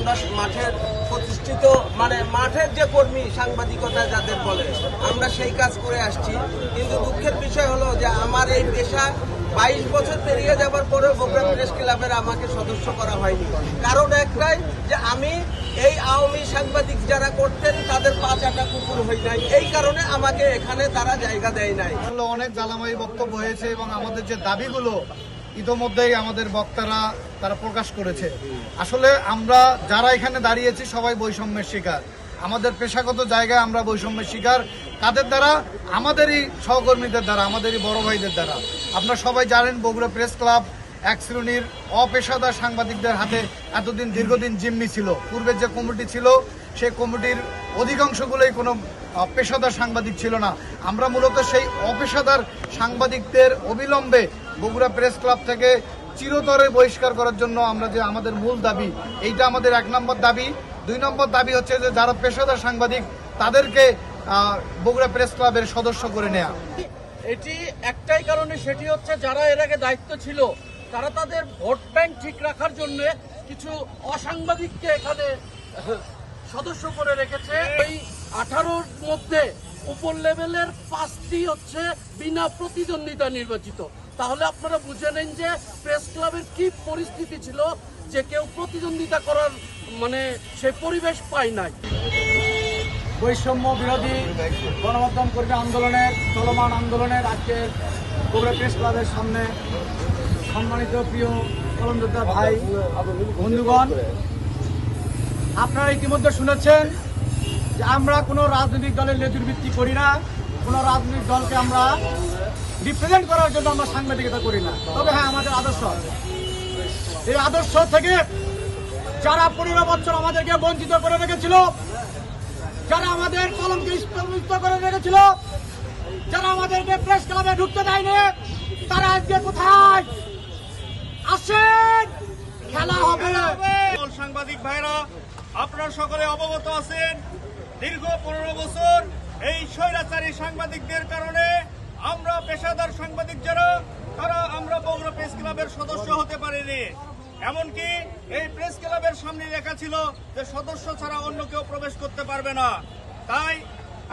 আমরা মাঠের প্রতিষ্ঠিত মানে মাঠের যে কর্মী সাংবাদিকতা যাদের বলে, আমরা সেই কাজ করে আসছি। কিন্তু দুঃখের বিষয় হলো যে আমার এই পেশা বাইশ বছর পেরিয়ে যাবার পরেও বগুড়া প্রেস ক্লাবের আমাকে সদস্য করা হয়নি। কারণ একটাই যে আমি এই আওয়ামী সাংবাদিক যারা করতেন, তাদের পাঁচ আটা কুকুর হয়ে যায় এই কারণে আমাকে এখানে তারা জায়গা দেয় নাই। অনেক জ্বালাময়ী বক্তব্য হয়েছে এবং আমাদের যে দাবিগুলো ইতোমধ্যেই আমাদের বক্তারা তারা প্রকাশ করেছে। আসলে আমরা যারা এখানে দাঁড়িয়েছি সবাই বৈষম্যের শিকার। আমাদের পেশাগত জায়গায় আমরা বৈষম্যের শিকার। কাদের দ্বারা? আমাদেরই সহকর্মীদের দ্বারা, আমাদেরই বড় ভাইদের দ্বারা। আপনারা সবাই জানেন বগুড়া প্রেস ক্লাব এক শ্রেণির অপেশাদার সাংবাদিকদের হাতে এতদিন দীর্ঘদিন জিম্মি ছিল। পূর্বের যে কমিটি ছিল, সে কমিটির অধিকাংশগুলোই কোনো পেশাদার সাংবাদিক ছিল না। আমরা মূলত সেই অপেশাদার সাংবাদিকদের অবিলম্বে বগুড়া প্রেস ক্লাব থেকে চিরতরে বহিষ্কার করার জন্য আমরা যে আমাদের মূল দাবি, এইটা আমাদের এক নম্বর দাবি। দুই নম্বর দাবি হচ্ছে যে যারা পেশাদার সাংবাদিক, তাদেরকে বগুড়া প্রেস ক্লাবের সদস্য করে নেওয়া এটি একটাই কারণে সেটি হচ্ছে যারা এর আগে দায়িত্ব ছিল, তারা তাদের ভোট ব্যাংক ঠিক রাখার জন্য কিছু অসাংবাদিককে এখানে, সদস্য করে রেখেছে। এই আঠারোর মধ্যে উপর লেভেলের পাঁচটি হচ্ছে বিনা প্রতিদ্বন্দ্বিতা নির্বাচিত। তাহলে আপনারা বুঝে নেন যে প্রেস ক্লাবের কি পরিস্থিতি ছিল যে কেউ প্রতিদ্বন্দ্বিতা করার মানে সেই পরিবেশ পায় নাই। বৈষম্য বিরোধী গণমাধ্যম কর্মী আন্দোলনের চলমান আন্দোলনের আজকে বগুড়া প্রেস ক্লাবের সামনে সম্মানিত প্রিয় কলমযোদ্ধা ভাই, বন্ধুগণ, আপনারা ইতিমধ্যে শুনেছেন যে আমরা কোনো রাজনৈতিক দলের লেজুর ভিত্তি করি না। কোনো রাজনৈতিক দলকে আমরা রিপ্রেজেন্ট করার জন্য আমরা সাংবাদিকতা করি না। তবে হ্যাঁ আমাদের আদর্শ। এই আদর্শ থেকে যারা পনেরো বছর আমাদেরকে বঞ্চিত করে রেখেছিল, যারা আমাদের কলমকে স্তম্ভিত করে রেখেছিল, যারা আমাদেরকে প্রেস ক্লাবে ঢুকতে দেয়নি, তারা আজকে কোথায়? আসেন! খেলা হবে। সাংবাদিক ভাইরা, আপনারা সকলে অবগত আছেন, দীর্ঘ পনেরো বছর এই স্বৈরাচারী সাংবাদিকদের কারণে আমরা পেশাদার সাংবাদিক যারা, তারা আমরা বগুড়া প্রেস ক্লাবের সদস্য হতে পারিনি। এমনকি এই প্রেস ক্লাবের সামনে লেখা ছিল যে সদস্য ছাড়া অন্য কেউ প্রবেশ করতে পারবে না। তাই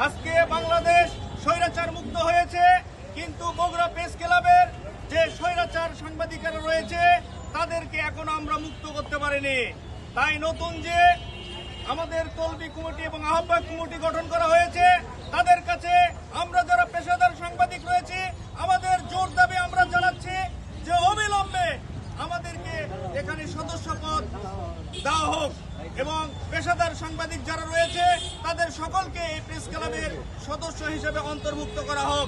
আজকে বাংলাদেশ স্বৈরাচার মুক্ত হয়েছে, কিন্তু বগুড়া প্রেস ক্লাবের যে স্বৈরাচার সাংবাদিকেরা রয়েছে, তাদেরকে এখনও আমরা মুক্ত করতে পারিনি। তাই নতুন যে আমাদের তলবি কমিটি এবং আহ্বায়ক কমিটি গঠন করা হয়েছে, তাদের কাছে আমরা যারা সদস্য পদ দেওয়া হোক এবং পেশাদার সাংবাদিক যারা রয়েছে, তাদের সকলকে এই প্রেস ক্লাবের সদস্য হিসেবে অন্তর্ভুক্ত করা হোক।